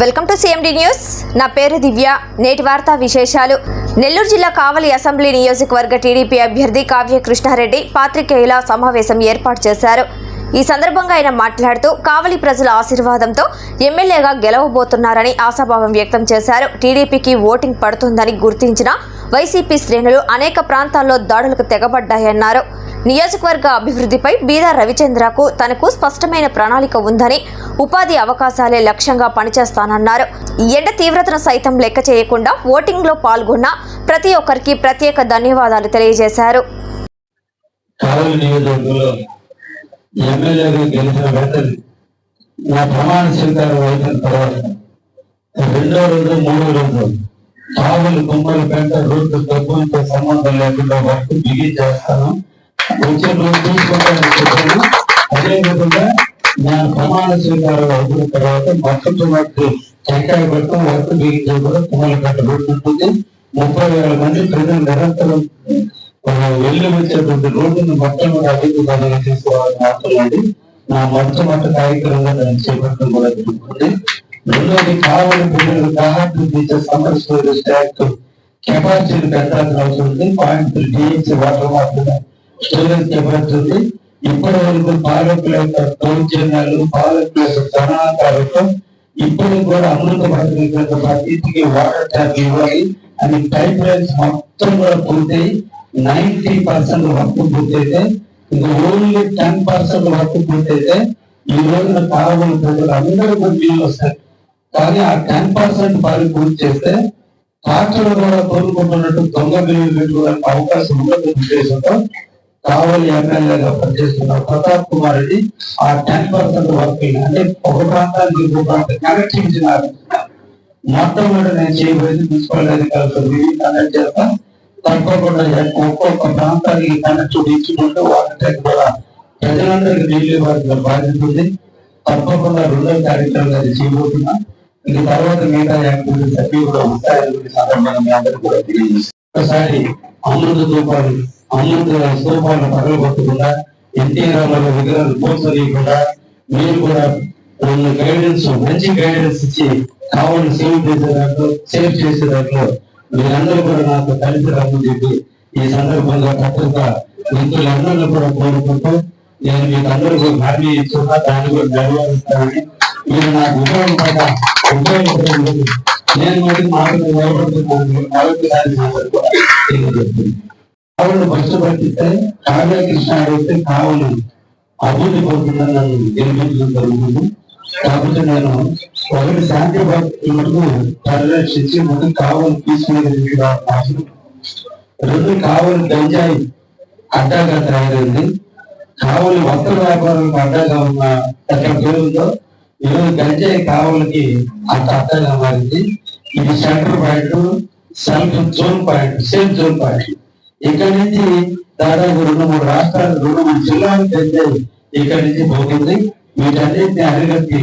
Welcome to CMD news నా పేరు దివ్య. నేటి వార్తా విశేషాలు. నెల్లూరు జిల్లా కావలి అసెంబ్లీ నియోజకవర్గ టీడీపీ అభ్యర్థి కావ్య కృష్ణారెడ్డి పాత్రికేయుల సమావేశం ఏర్పాటు చేశారు. ఈ సందర్భంగా ఆయన మాట్లాడుతూ కావలి ప్రజల ఆశీర్వాదంతో ఎమ్మెల్యేగా గెలవబోతున్నారని ఆశాభావం వ్యక్తం చేశారు. టీడీపీకి ఓటింగ్ పడుతుందని గుర్తించిన వైసీపీ శ్రేణులు అనేక ప్రాంతాల్లో దాడులకు తెగబడ్డాయన్నారు. నియోజకవర్గ అభివృద్ధిపై బీదా రవిచంద్రకు తనకు స్పష్టమైన ప్రణాళిక ఉందని ఉపాధి అవకాశాలే లక్ష్యంగా పనిచేస్తానన్నారు. ఈ ఎండ తీవ్రతను సైతం లెక్క చేయకుండా ఓటింగ్లో పాల్గొన్న ప్రతి ఒక్కరికి ప్రత్యేక ధన్యవాదాలు తెలియజేశారు. నా ప్రమాణ స్వీకారం అయిన తర్వాత రెండో రోజు మూడో రోజు కావలి కుమ్మరి పెంట రోడ్డు డబ్బులతో సంబంధం లేకుండా వర్క్ బిగి చేస్తాను. వచ్చే రోజు చూసుకుంటానని చెప్పాను అదే విధంగా నేను ప్రమాణ స్వీకారం అయిన తర్వాత మొట్టమొదటి టెంకాయ పట్టడం వర్క్ బిగిన్ చేయకుండా కుమ్మరి పెంట రోడ్డు ఉంటుంది ముప్పై వేల మంది ప్రజలు నిరంతరం వెళ్ళి వచ్చేటువంటి రోడ్డును మొట్టమొదటి అభివృద్ధి తీసుకోవాలని మాట్లాడి నా మొట్టమొదటి కార్యక్రమంగా నేను చేపట్టడం కూడా జరుగుతుంది. రెండోది కావాలి పిల్లలు దాహార్లు తీసే సమ్మర్ స్టోరేజ్ ట్యాంక్ కెపాసిటీ పెంచాల్సిన అవసరం ఉంది. పాయింట్ త్రీ డిఎంసీ వాటర్ మాత్రమే. స్టోరేజ్ కెపాసిటీ ఉంది. ఇప్పటి వరకు పాలకుల యొక్క దౌర్జన్యాలు పాలకుల యొక్క గణాంకాలతో ఇప్పుడు కూడా అమృత భారతి ప్రతికి వాటర్ ట్యాంక్ ఇవ్వాలి అని పైప్ లైన్స్ మొత్తం కూడా పూర్తయి నైన్టీ పర్సెంట్ వర్క్ పూర్తయితే ఇంకా ఓన్లీ టెన్ పర్సెంట్ వర్క్ పూర్తయితే ఈ రోజున కావాలి ప్రజలు అందరూ కూడా నీళ్ళు వస్తారు కానీ ఆ టెన్ పర్సెంట్ పని పూర్తి చేస్తే ట్రాక్టర్లు కూడా కోరుకుంటున్నట్టు దొంగ బిల్లులు పెట్టుకోవడానికి అవకాశం ఉండదు ఉద్దేశంతో కావలి ఎమ్మెల్యేగా పనిచేస్తున్న ప్రతాప్ కుమార్ రెడ్డి ఆ టెన్ పర్సెంట్ వర్క్ అంటే ఒక ప్రాంతానికి ఇంకో ప్రాంతం కనెక్టివిటీ మొట్టమొదటి నేను చేయబోయేది మున్సిపల్ అధికారులతో కనెక్ట్ చేస్తా. తప్పకుండా ఒక్కొక్క ప్రాంతానికి కనెక్టివిటీ ఇచ్చుకుంటూ వాటర్ ట్యాంక్ కూడా ప్రజలందరికీ నీళ్ళు ఇవ్వాల్సిన బాధ్యత ఉంది. తప్పకుండా రెండో కార్యక్రమం అది చేయబోతున్నా. ఇది తర్వాత మిగతా యాక్టివిటీస్ అన్ని కూడా ఉంటాయని సందర్భంగా మీ అందరికీ కూడా తెలియజేస్తాను. ఒకసారి అమృత ధూపాలు అమృత స్తూపాలను పగలగొట్టకుండా ఎన్టీఆర్ వాళ్ళ విగ్రహాలు పోసలేయకుండా మీరు కూడా రెండు గైడెన్స్ మంచి గైడెన్స్ ఇచ్చి కావాలని సేవ్ చేసే దాంట్లో సేవ్ చేసే దాంట్లో మీరందరూ కూడా నాకు కలిసి రమ్మని చెప్పి ఈ సందర్భంగా పత్రిక మిత్రులందరూ కూడా కోరుకుంటూ నేను మీకు అందరికీ హామీ ఇస్తున్నా దాన్ని కూడా నెరవేరుస్తానని మీరు నాకు ఉపయోగపడ ఉపయోగపడింది నేను మరి మాకు నిలబడుతున్నాను కాబట్టి దాన్ని కావులు కృష్ణ అడిగితే కావులు అభివృద్ధి పొందుతుందని నన్ను గెలిపించడం జరుగుతుంది కాబట్టి నేను ఒకటి శాంతి భక్తులకు పరిరక్షించి మొత్తం కావులు తీసుకునేది రెండు కావులు గంజాయి అడ్డాగా తయారైంది కావులు వస్త్ర వ్యాపారాలకు అడ్డాగా ఉన్న అక్కడ పేరుందో ఈరోజు గంజాయి కావాలకి అంత అర్థంగా మారింది. ఇది centre point self zone point safe zone point. ఇక్కడ నుంచి దాదాపు రెండు మూడు రాష్ట్రాలు రెండు మూడు జిల్లాలు గంజాయి ఇక్కడ నుంచి పోతుంది. వీటన్నిటిని అరిగట్టి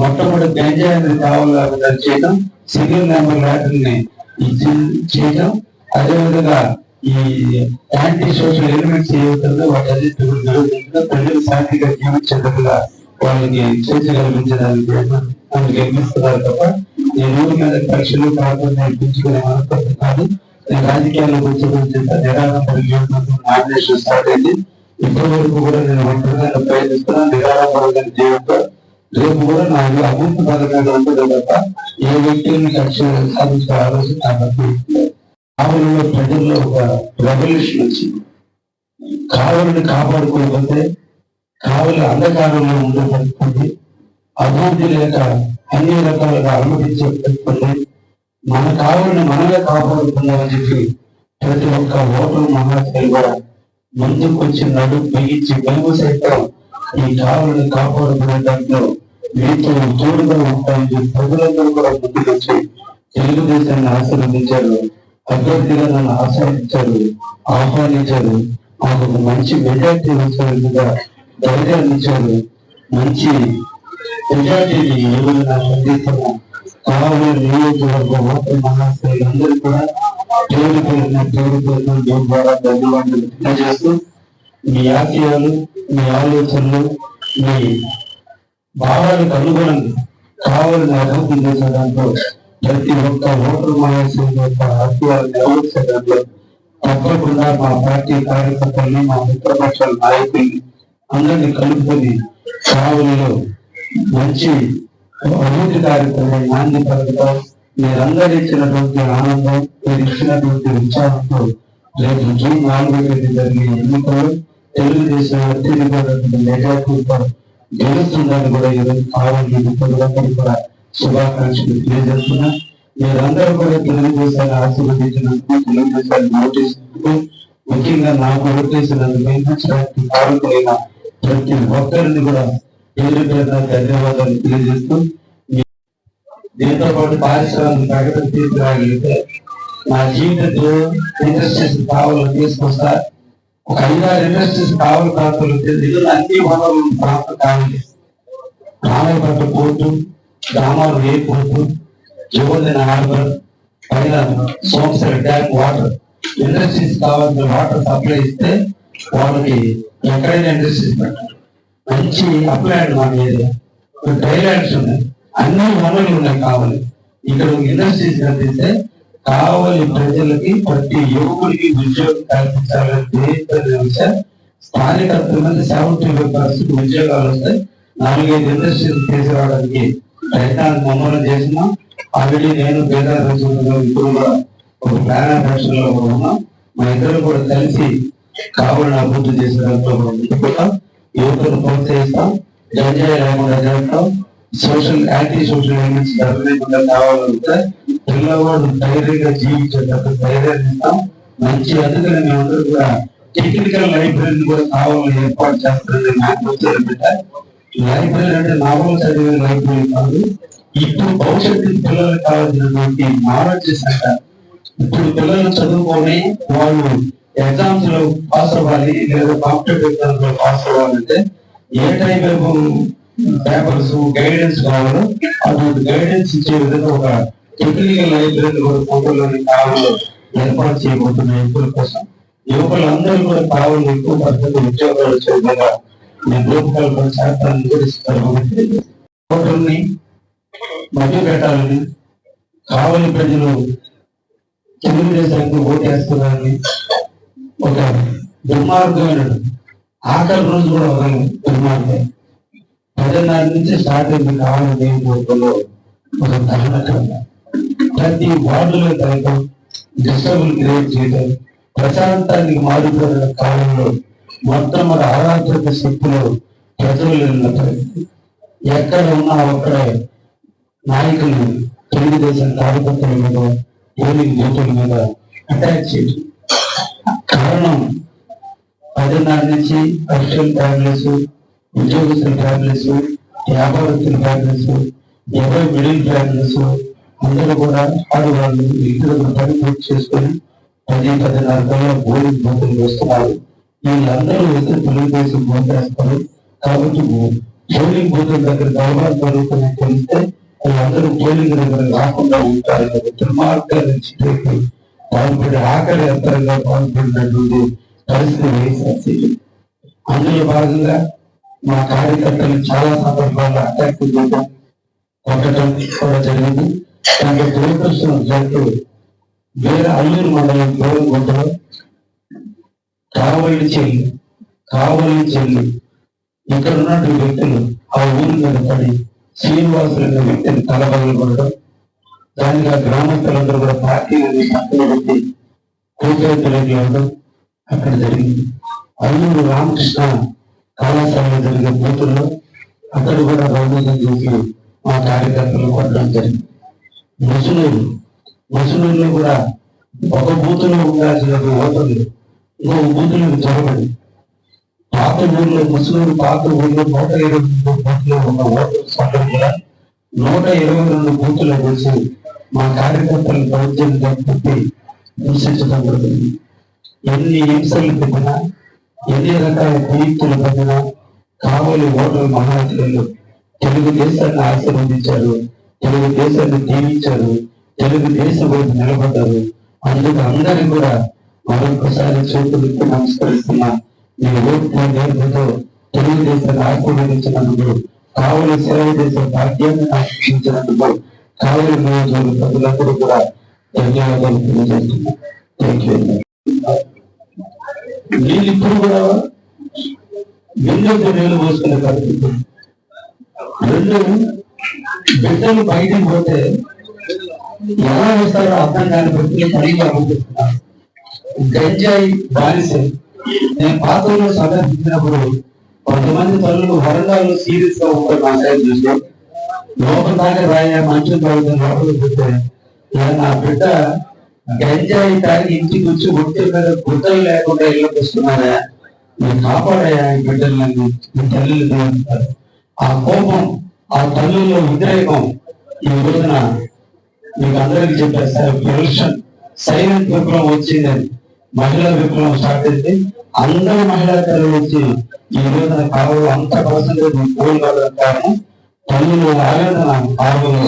మొట్టమొదటి గంజాయి అనేది కావాలని చేయడం సింగిల్ నెంబర్ ల్యాటర్ని చేయడం అదేవిధంగా ఈ యాంటీ సోషల్ ఎలిమెంట్స్ ఏవైతుందో వాటి అన్నింటి ప్రజలు శాంతిగా జీవించేటట్టుగా వాళ్ళకి చేతి కల్పించడానికి వాళ్ళకి ఎక్కిస్తున్నారు తప్ప నేను ఊరి మీద పరీక్షలు కాకుండా నేర్పించుకునే మనస్తత్వం కాదు నేను రాజకీయాల్లో వచ్చే నిరాడంబర జీవితం నామినేషన్ స్టార్ట్ అయింది. ఇప్పటి వరకు కూడా నేను ఒంటరిగా ప్రయత్నిస్తున్నా. నిరాడంబరమైన జీవితంతో రేపు కూడా నా అభివృద్ధి పథకాలు ఉంటుంది తప్ప ఏ వ్యక్తిని లక్ష్యం సాధించే ఆలోచన నాకు కావలిలో ప్రజల్లో ఒక రెవల్యూషన్ వచ్చింది. కావలిని కాపాడుకోకపోతే కావలి అంధకారంలో ఉండే పరిస్థితి అభివృద్ధి లేక అన్ని రకాలుగా అనుమతించే పరిస్థితి మన కావలిని మనమే కాపాడుకుందామని చెప్పి ప్రతి ఒక్క ఓటర్ మహాశయులు కూడా ముందుకు వచ్చి నడు బిగించి వెలుగు సైతం ఈ కావలిని కాపాడుకునే దాంట్లో మీతో తోడుగా ఉంటాయని చెప్పి ప్రజలందరూ కూడా ముందుకు వచ్చి తెలుగుదేశాన్ని ఆశీర్వదించారు అభ్యర్థిగా నన్ను ఆశ్రయించారు ఆహ్వానించారు. మాకు మంచి మెజార్టీ వచ్చే ధైర్యాన్ని ఇచ్చాడు మంచి మెజార్టీని ఎవరు నాకు అందిస్తున్న కావాలి నియోజకవర్గం ఓటర్ మహాశయులు అందరూ కూడా పేరు పేరున పేరు పేరున మీ ద్వారా ధన్యవాదాలు తెలియజేస్తూ మీ ఆశయాలు మీ ఆలోచనలు మీ భావాలకు అనుగుణంగా కావాలని అభివృద్ధి చేసేదాంట్లో ప్రతి ఒక్క ఓటర్ మహాశయుల యొక్క ఆశయాలు నెరవేర్చేదాంట్లో తప్పకుండా మా పార్టీ కార్యకర్తల్ని మా మిత్రపక్షాల నాయకుల్ని అందరినీ కలుపుకొని కావలిలో మంచి అభివృద్ధి కార్యక్రమం నాణ్య పథకం మీరందరూ ఇచ్చినటువంటి ఆనందం మీరు ఇచ్చినటువంటి ఉత్సాహంతో రేపు జూన్ నాలుగో తేదీ జరిగే ఎన్నికలు తెలుగుదేశం అత్యధికమైనటువంటి మెజార్టీతో గెలుస్తుందని కూడా ఈరోజు కావాలి మిత్రులందరూ కూడా శుభాకాంక్షలు తెలియజేస్తున్నా. మీరందరూ కూడా తెలుగుదేశాన్ని ఆశీర్వదించినందుకు తెలుగుదేశాన్ని ఓటేసినందుకు ముఖ్యంగా నాకు ఓటేసినందుకు నిర్మించడానికి కారకులైన ప్రతి ఒక్కరిని కూడా పేరు పేరున ధన్యవాదాలు తెలియజేస్తూ దీంతో పాటు పారిశ్రామిక ప్రకటన తీసుకురాగలిగితే నా జీవితంలో ఇండస్ట్రీస్ కావాలని తీసుకొస్తా. ఒక ఐదారు ఇండస్ట్రీస్ కావాలి ప్రాంతాలు నిధులు అన్ని వనరులు ప్రాంతం కావాలి. రామపట్ల పోర్టు గ్రామాలు ఏ పోర్టు జోదిన హార్బర్ పైన సోమసర డ్యామ్ వాటర్ ఇండస్ట్రీస్ కావాల్సిన వాటర్ సప్లై ఇస్తే వాళ్ళకి ఎక్కడైనా ఇండస్ట్రీస్ పెట్టారు మంచి అప్లాండ్ మన ఏరియా థైలాండ్స్ ఉన్నాయి. అన్ని వనరులు ఉన్నాయి కావాలి. ఇక్కడ ఇండస్ట్రీస్ కల్పిస్తే కావాలి ప్రజలకి ప్రతి యువకుడికి ఉద్యోగం కల్పించాలని స్థానిక విషయం స్థానికత్వం సెవెంటీ ఫైవ్ పర్సెంట్ ఉద్యోగాలు వస్తాయి. నాలుగైదు ఇండస్ట్రీస్ తీసుకురావడానికి ప్రయత్నాలు మమ్మల్ని చేసినా. ఆల్రెడీ నేను పేద ఇప్పుడు కూడా ఒక ప్లాన్ ప్రశ్నలో ఉన్నాం. మా ఇద్దరు కూడా కలిసి కావాలని అభివృద్ధి చేసిన కూడా యువతను ప్రోత్సహిస్తాం. గంజాయి లేకుండా చేస్తాం సోషల్ యాంటీ సోషల్ ఎలిమెంట్స్ లేకుండా కావాలంటే పిల్లవాడు ధైర్యంగా జీవించేటట్టు ధైర్యాన్ని ఇస్తాం. మంచి అందుకని మేమందరూ కూడా టెక్నికల్ లైబ్రరీని కూడా కావాలని ఏర్పాటు చేస్తారని నాకు వచ్చారు లైబ్రరీ అంటే నావల్ చదివే లైబ్రరీ కాదు. ఇప్పుడు భవిష్యత్తు పిల్లలకు కావాల్సినటువంటి నాలెడ్జ్ సెంటర్. ఇప్పుడు పిల్లలు చదువుకొని వాళ్ళు ఎగ్జామ్స్లో పాస్ అవ్వాలి లేదా కాంపిటేటివ్ ఎగ్జామ్స్లో పాస్ అవ్వాలంటే ఏ టైప్ పేపర్స్ గైడెన్స్ కావాలో అటువంటి గైడెన్స్ ఇచ్చే విధంగా ఒక టెక్నికల్ లైబ్రరీ కూడా ఫోటోలోని కావాలో ఏర్పాటు చేయబోతున్న యువకుల కోసం. యువకులందరూ కూడా కావాలి ఎక్కువ పద్ధతి ఉద్యోగాలు వచ్చే విధంగా నేను రూపకల్పన చేస్తానని కూడా కోటల్ని మధ్య పెట్టాలని కావలి ప్రజలు తెలుగుదేశానికి ఓటేస్తున్నారని ఒక దుర్మార్గమైన ఆఖరి రోజు కూడా ఒక దుర్మార్గం పదిన్నర నుంచి స్టార్ట్ అయింది కావాలి నియోజకవర్గంలో ఒక దహనకరణ ప్రతి వార్డులో తగ్గడం డిస్టర్బుల్ క్రియేట్ చేయడం ప్రశాంతానికి మారిపోయిన కాలంలో మొత్తం మన ఆరాధక శక్తిలో ప్రజలు వెళ్ళిన పరిస్థితి ఎక్కడ ఉన్నా అక్కడే నాయకులు తెలుగుదేశం కార్యకర్తల మీద పోలింగ్ బూతుల మీద అటాక్ చేయడం. కారణం పదిన్నర నుంచి అఫిషియల్ ఫ్యామిలీస్ ఉద్యోగస్తుల ఫ్యామిలీస్ వ్యాపారస్తుల ఫ్యామిలీస్ ఎవరి మిడిల్ ఫ్యామిలీస్ అందరూ కూడా ఆడవాళ్ళు ఇద్దరు పని పూర్తి చేసుకొని పది పదిన్నర కల్లా పోలింగ్ బూతులు వస్తున్నారు వీళ్ళందరూ వస్తే తెలుగుదేశం బోధేస్తారు కాబట్టి పోలింగ్ బూతుల దగ్గర గౌరవం జరుగుతుంది తెలిస్తే వాళ్ళందరూ పోలింగ్ దగ్గర రాకుండా ఉంటారు. దుర్మార్గాల నుంచి పాల్పడి ఆకలి అంతరంగా పాల్పడినటువంటి పరిస్థితి అందులో భాగంగా మా కార్యకర్తలు చాలా సందర్భాల్లో అటాక్ చేయడం కొట్టడం కూడా జరిగింది. దాంట్లో దురదృష్టం జట్టు వేరే అల్లూరు మండలం దూరం గుంటలో కావలి చెల్లి కావలి చెల్లి ఇక్కడ ఉన్నటువంటి వ్యక్తులు ఆ ఊరి మీద పడి శ్రీనివాసులు అనే వ్యక్తిని తలబగలు కొనడం దానికి ఆ గ్రామస్తులందరూ కూడా పార్టీ పక్కన పెట్టి కూతురు ఇవ్వడం అక్కడ జరిగింది. అల్లూరు రామకృష్ణ కళాశాలలో జరిగే బూతుల్లో అక్కడ కూడా రౌడీజం చేసి మా కార్యకర్తలు కొట్టడం జరిగింది. ముసునూరు ముసునూరులో కూడా ఒక బూతులో ఉండాల్సిన ఓటర్లు ఇంకో బూతులకు చొరబడి. పాత ఊర్లో ముస్లింలు పాత ఊర్లో నూట ఇరవై రెండు బూతులు ఉన్న ఓటర్ సంఖ్య కూడా నూట ఇరవై రెండు బూతులు వేసి మా కార్యకర్తలు దౌర్జన్యం పెట్టి హింసించడం జరుగుతుంది. ఎన్ని హింసలు పెట్టినా ఎన్ని రకాల కుయుక్తులు పెట్టినా కావలి ఓటర్ల మహాశయులు తెలుగుదేశాన్ని ఆశీర్వదించారు తెలుగుదేశాన్ని దీవించారు తెలుగుదేశం వైపు నిలబడ్డారు. అందుకు అందరికీ కూడా మరొకసారి చేతులెత్తి నమస్కరిస్తున్నా. మీ ఓటు నేర్పుతో తెలుగుదేశాన్ని ఆశీర్వదించినందుకు కావలి సేవ చేసే భాగ్యాన్ని ఆశించినందుకు కావలి నియోజకవర్గ ప్రజలందరూ కూడా ధన్యవాదాలు తెలియజేస్తున్నా థ్యాంక్ యూ వీళ్ళు ఇప్పుడు కూడా బిల్లుతో నీళ్ళు పోసుకునే పరిస్థితి రెండు బిడ్డలు బయటకు పోతే ఎలా వస్తారో అర్థం కాని వ్యక్తులు పనిగా అనుకుంటున్నారు గంజాయి బానిస. నేను పాత్రలో సందర్శించినప్పుడు కొంతమంది తల్లులు వరండాల్లో సీరియస్గా ఉంటారు నా సైడ్ చూస్తే. లోపల దాకా రాయ మంచం తాగుతుంది లోపల పోతే నా బిడ్డ గంజాయి తాగి ఇంటికి వచ్చి ఒంటి మీద గుడ్డలు లేకుండా ఇళ్ళకి వస్తున్నారా? నేను కాపాడాయా ఈ బిడ్డలని ఈ తల్లులు అంటారు ఆ కోపం ఆ తల్లుల్లో ఉద్రేకం ఈ రోజున మీకు అందరికీ చెప్పారు సార్ సైలెంట్ విప్లవం వచ్చిందని మహిళా విప్లవం స్టార్ట్ అయింది. అందరూ మహిళా తల్లి వచ్చి ఈ రోజున కాలంలో అంత పర్సెంటేజ్ కావడం కారణం తల్లులు ఆవేదన కాలంలో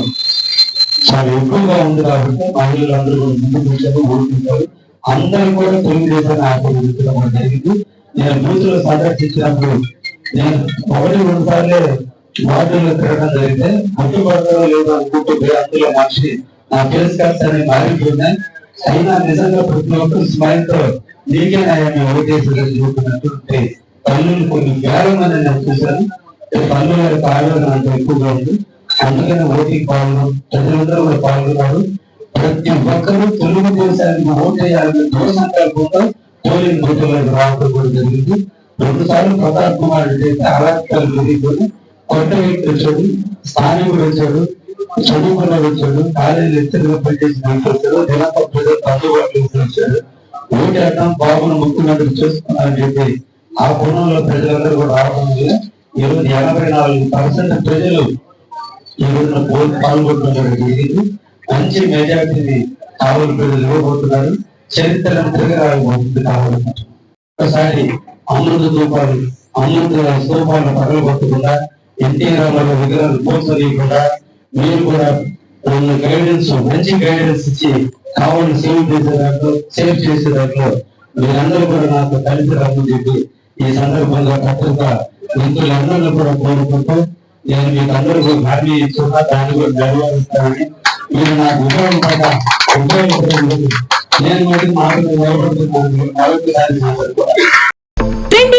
చాలా ఎక్కువగా ఉంది కాబట్టి మహిళలందరూ కూడా ముందుకు వచ్చారు ఓడిపోతారు అందరూ కూడా తెలుగుదేశాన్ని ఆశీర్వదించడం జరిగింది. నేను బూతులు సందర్శించినప్పుడు నేను ఒకటి రెండు సార్లే వార్డుల్లో తిరగడం జరిగితే గుర్తుపడతారో లేదో అనుకుంటూ అందులో మనిషి నా ఫేస్ కార్డ్స్ అనేవి మారిపోయినాయి అయినా నిజంగా ప్రతి ఒక్కరు స్మైల్తో నీకే నాయన ఓటేసి చూపినటువంటి తల్లులు కొన్ని వేల మంది నేను చూశాను. పన్ను గారి ఆవేదన అంత ఎక్కువగా ఉంది. అందుకనే ఓటింగ్ పాల్గొన. ప్రజలందరూ కూడా పాల్గొన్నారు. ప్రతి ఒక్కరూ తెలుగుదేశానికి ఓటు వేయాలని దృఢ సంకల్పంతో పోలింగ్ బూతులకు రావడం కూడా జరిగింది. రెండు సార్లు ప్రతాప్ కుమార్ రెడ్డి అయితే అరాచకాలు పెరిగిపోయి కొత్త వ్యక్తి వచ్చాడు స్థానికుడు వచ్చాడు చదువుకున్న వచ్చాడు కాలేజీ ఎత్తుగా పనిచేసిన వచ్చాడు దినప ప్రజలు అందుబాటులో వచ్చాడు. ఓటు వేయడం బాబును ముఖ్యమంత్రి చేసుకున్నారని చెప్పి ఆ కోణంలో ప్రజలందరూ కూడా రావడం వల్ల ఈరోజు ఎనభై నాలుగు పర్సెంట్ ప్రజలు ఈ రోజున పాల్గొంటున్నారు జరిగింది మంచి మెజార్టీని కావలి ప్రజలు ఇవ్వబోతున్నారు. చరిత్రను తిరగరాబోతుంది కావాలి ఒకసారి అమృత ధూపాలు అమృత స్థూపాలను పగలగొట్టకుండా ఎన్టీఆర్ రామారావు విగ్రహాలు పోల్చలేకుండా మీరు కూడా గైడెన్స్ మంచి గైడెన్స్ ఇచ్చి కావాలని సేవ్ చేసే దాంట్లో సేవ్ చేసే దాంట్లో మీరందరూ కూడా నాకు కలిసి రమ్మని చెప్పి ఈ సందర్భంగా భద్రత మిత్రులందరూ కూడా కోరుకుంటూ నేను మీకు అందరికీ హామీ ఇస్తున్నా దాన్ని కూడా నెరవేరుస్తానని మీరు నాకు ఉపయోగపడ ఉపయోగపడుతుంది నేను మటుకు మాట్లాడుతున్నాను మరొకసారి మాట్లాడుకోవాలి